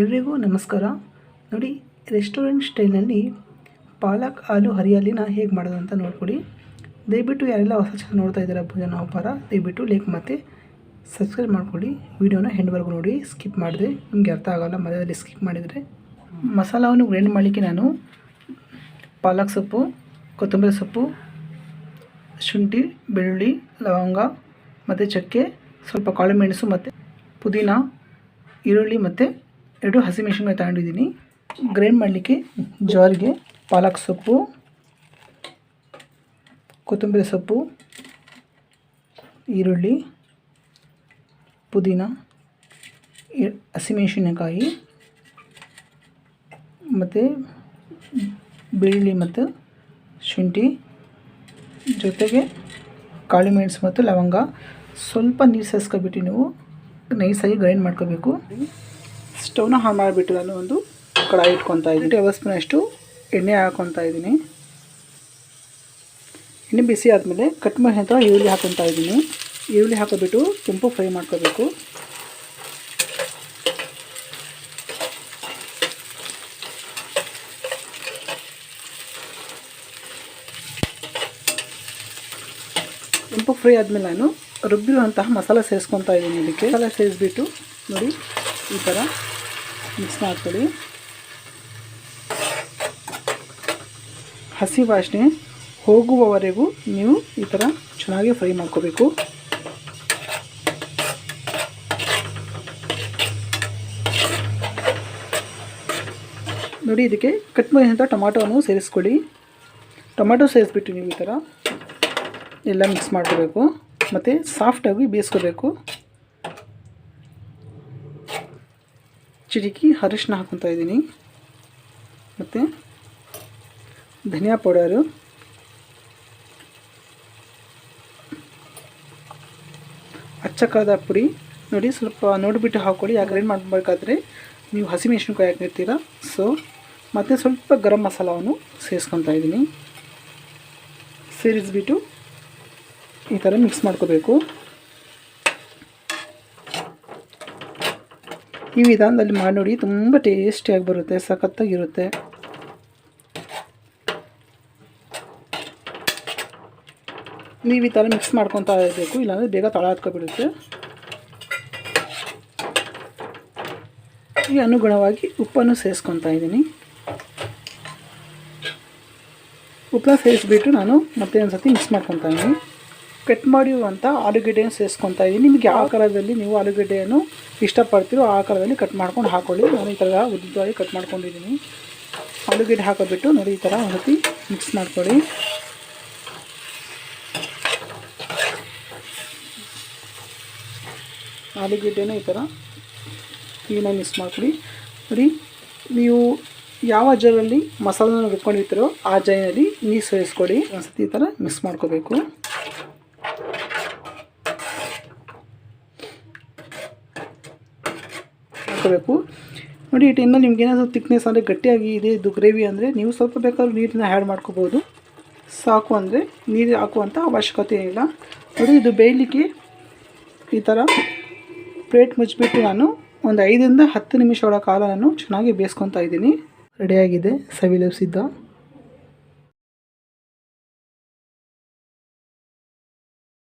ಎಲ್ರಿಗೂ ನಮಸ್ಕಾರ. ನೋಡಿ, ರೆಸ್ಟೋರೆಂಟ್ ಸ್ಟೈಲ್ನಲ್ಲಿ ಪಾಲಕ್, ಹಾಲು, ಹರಿಯಾಲಿನ ಹೇಗೆ ಮಾಡೋದು ಅಂತ ನೋಡ್ಕೊಡಿ. ದಯವಿಟ್ಟು ಯಾರೆಲ್ಲ ಹೊಸ ಚೆನ್ನಾಗಿ ನೋಡ್ತಾ ಇದ್ದಾರೆ ಭೋಜನ ಉಪಹಾರ ದಯವಿಟ್ಟು ಲೈಕ್ ಮತ್ತು ಸಬ್ಸ್ಕ್ರೈಬ್ ಮಾಡ್ಕೊಳ್ಳಿ ವೀಡಿಯೋನ ಹೆಂಡ್ವರೆಗೂ ನೋಡಿ ಸ್ಕಿಪ್ ಮಾಡಿದೆ. ನಿಮಗೆ ಅರ್ಥ ಆಗೋಲ್ಲ ಮಧ್ಯದಲ್ಲಿ ಸ್ಕಿಪ್ ಮಾಡಿದರೆ. ಮಸಾಲವನ್ನು ಗ್ರೈಂಡ್ ಮಾಡಲಿಕ್ಕೆ ನಾನು ಪಾಲಕ್ ಸೊಪ್ಪು, ಕೊತ್ತಂಬರಿ ಸೊಪ್ಪು, ಶುಂಠಿ, ಬೆಳ್ಳುಳ್ಳಿ, ಲವಂಗ, ಮತ್ತು ಚಕ್ಕೆ, ಸ್ವಲ್ಪ ಕಾಳುಮೆಣಸು ಮತ್ತು ಪುದೀನ, ಈರುಳ್ಳಿ ಮತ್ತು ಎರಡು ಹಸಿಮೆಣಸಿನ್ಕಾಯಿ ತಗೊಂಡಿದ್ದೀನಿ. ಗ್ರೈಂಡ್ ಮಾಡಲಿಕ್ಕೆ ಜಾರಿಗೆ ಪಾಲಕ್ ಸೊಪ್ಪು, ಕೊತ್ತಂಬರಿ ಸೊಪ್ಪು, ಈರುಳ್ಳಿ, ಪುದೀನ ಹಸಿಮೆಣ್ಸಿನಕಾಯಿ ಮತ್ತು ಬೆಳ್ಳುಳ್ಳಿ ಮತ್ತು ಶುಂಠಿ, ಜೊತೆಗೆ ಕಾಳು ಮೆಣಸು ಮತ್ತು ಲವಂಗ. ಸ್ವಲ್ಪ ನೀರು ಸೇರಿಸ್ಕೊಬಿಟ್ಟು ನೀವು ನೈಸಾಗಿ ಗ್ರೈಂಡ್ ಮಾಡ್ಕೋಬೇಕು. ಸ್ಟವ್ನ ಆನ್ ಮಾಡಿಬಿಟ್ಟು ನಾನು ಒಂದು ಕಡಾಯಿ ಇಟ್ಕೊತಾ ಇದ್ದೀನಿ. ಟೇಬಲ್ ಸ್ಪೂನ್ ಅಷ್ಟು ಎಣ್ಣೆ ಹಾಕ್ಕೊತಾ ಇದ್ದೀನಿ. ಎಣ್ಣೆ ಬಿಸಿ ಆದಮೇಲೆ ಕಟ್ ಮಾಡಿ ನಂತರ ಈರುಳ್ಳಿ ಹಾಕೊತಾ ಇದ್ದೀನಿ. ಈರುಳ್ಳಿ ಹಾಕೋಬಿಟ್ಟು ಕೆಂಪು ಫ್ರೈ ಮಾಡ್ಕೋಬೇಕು. ಕೆಂಪು ಫ್ರೈ ಆದಮೇಲೆ ನಾನು ರುಬ್ಬಿರುವಂತಹ ಮಸಾಲೆ ಸೇರಿಸ್ಕೊತಾ ಇದ್ದೀನಿ ಇದಕ್ಕೆ. ಮಸಾಲ ಸೇರಿಸ್ಬಿಟ್ಟು ನೋಡಿ ಈ ಥರ ಮಿಕ್ಸ್ ಮಾಡ್ಕೊಳ್ಳಿ ಹಸಿ ವಾಸನೆ ಹೋಗುವವರೆಗೂ ನೀವು ಈ ಥರ ಚೆನ್ನಾಗಿ ಫ್ರೈ ಮಾಡ್ಕೋಬೇಕು. ನೋಡಿ ಇದಕ್ಕೆ ಕಟ್ ಮಾಡಿದಂಥ ಟೊಮಾಟೋವನ್ನು ಸೇರಿಸ್ಕೊಳ್ಳಿ. ಟೊಮ್ಯಾಟೊ ಸೇರಿಸ್ಬಿಟ್ಟು ನೀವು ಈ ಥರ ಎಲ್ಲ ಮಿಕ್ಸ್ ಮಾಡ್ಕೋಬೇಕು. ಮತ್ತು ಸಾಫ್ಟಾಗಿ ಬೇಯಿಸ್ಕೋಬೇಕು. ಚಿಟಿಕಿ ಅರಿಶಿನ ಹಾಕ್ಕೊತಾ ಇದ್ದೀನಿ. ಮತ್ತು ಧನಿಯಾ ಪೌಡರು. ಅಚ್ಚಕಾದ ಪುಡಿ. ನೋಡಿ, ಸ್ವಲ್ಪ ನೋಡಿಬಿಟ್ಟು ಹಾಕ್ಕೊಳ್ಳಿ ಯಾಕೆ ಗ್ರೈಂಡ್ ಮಾಡಬೇಕಾದ್ರೆ ನೀವು ಹಸಿಮೆಣಸಿನ್ಕಾಯಿ ಹಾಕಿರ್ತೀರ ಸೊ ಮತ್ತು ಸ್ವಲ್ಪ ಗರಂ ಮಸಾಲವನ್ನು ಸೇರಿಸ್ಕೊತಾ ಇದ್ದೀನಿ. ಸೇರಿಸ್ಬಿಟ್ಟು ಈ ಥರ ಮಿಕ್ಸ್ ಮಾಡ್ಕೋಬೇಕು. ಈ ವಿಧಾನದಲ್ಲಿ ಮಾಡಿ ನೋಡಿ, ತುಂಬ ಟೇಸ್ಟಿಯಾಗಿ ಬರುತ್ತೆ, ಸಖತ್ತಾಗಿರುತ್ತೆ. ನೀವು ಈ ಥರ ಮಿಕ್ಸ್ ಮಾಡ್ಕೊತಾ ಇರಬೇಕು, ಇಲ್ಲಾಂದರೆ ಬೇಗ ತಳ ಹತ್ಕೊಬಿಡುತ್ತೆ ಈ ಅನುಗುಣವಾಗಿ ಉಪ್ಪನ್ನು ಸೇರಿಸ್ಕೊತಾ ಇದ್ದೀನಿ. ಉಪ್ಪನ್ನ ಸೇರಿಸ್ಬಿಟ್ಟು ನಾನು ಮತ್ತೆ ಒಂದು ಸತಿ ಮಿಕ್ಸ್ ಮಾಡ್ಕೊತ ಇದ್ದೀನಿ. ಕಟ್ ಮಾಡಿರುವಂಥ ಆಲೂಗಡ್ಡೆಯನ್ನು ಸೇರಿಸ್ಕೊತಾ ಇದ್ದೀನಿ ನಿಮಗೆ ಯಾವ ಕಾಲದಲ್ಲಿ ನೀವು ಆಲೂಗಡ್ಡೆಯನ್ನು ಇಷ್ಟಪಡ್ತೀರೋ ಆ ಕಾಲದಲ್ಲಿ ಕಟ್ ಮಾಡ್ಕೊಂಡು ಹಾಕೊಳ್ಳಿ. ನಾನು ಈ ಥರ ಉದ್ದವಾಗಿ ಕಟ್ ಮಾಡ್ಕೊಂಡಿದ್ದೀನಿ. ಆಲೂಗಡ್ಡೆ ಹಾಕೋಬಿಟ್ಟು ನೋಡಿ ಈ ಥರ ಸತಿ ಮಿಕ್ಸ್ ಮಾಡ್ಕೊಳ್ಳಿ. ಆಲೂಗಡ್ಡೆನ ಈ ಥರ ಕ್ಲೀನಾಗಿ ಮಿಕ್ಸ್ ಮಾಡ್ಕೊಳ್ಳಿ. ನೋಡಿ, ನೀವು ಯಾವ ಜಾರಲ್ಲಿ ಮಸಾಲನ ರುಬ್ಕೊಂಡಿರ್ತೀರೋ ಆ ಜಾರಿನಲ್ಲಿ ನೀರು ಸೇರಿಸ್ಕೊಡಿ ಒಂದ್ಸತಿ ಈ ಥರ ಮಿಕ್ಸ್ ಮಾಡ್ಕೋಬೇಕು. ಹಾಕೋಬೇಕು. ನೋಡಿ, ಈ ಟೈಮಲ್ಲಿ ನಿಮ್ಗೆ ಏನಾದರೂ ತಿಕ್ನೆಸ್ ಅಂದರೆ ಗಟ್ಟಿಯಾಗಿ ಇದೆ, ಇದು ಗ್ರೇವಿ ಅಂದರೆ ನೀವು ಸ್ವಲ್ಪ ಬೇಕಾದ್ರೂ ನೀರನ್ನ ಆ್ಯಡ್ ಮಾಡ್ಕೋಬೋದು. ಸಾಕು ಅಂದರೆ ನೀರು ಹಾಕುವಂಥ ಅವಶ್ಯಕತೆ ಇಲ್ಲ ನೋಡಿ, ಇದು ಬೇಯಲಿಕ್ಕೆ ಈ ಥರ ಪ್ಲೇಟ್ ಮುಚ್ಚಿಬಿಟ್ಟು ನಾನು ಒಂದು ಐದರಿಂದ ಹತ್ತು ನಿಮಿಷಗಳ ಕಾಲ ನಾನು ಚೆನ್ನಾಗಿ ಬೇಯಿಸ್ಕೊತಾ ಇದ್ದೀನಿ. ರೆಡಿಯಾಗಿದೆ ಸವಿಲಬ್ಸಿದ್ದ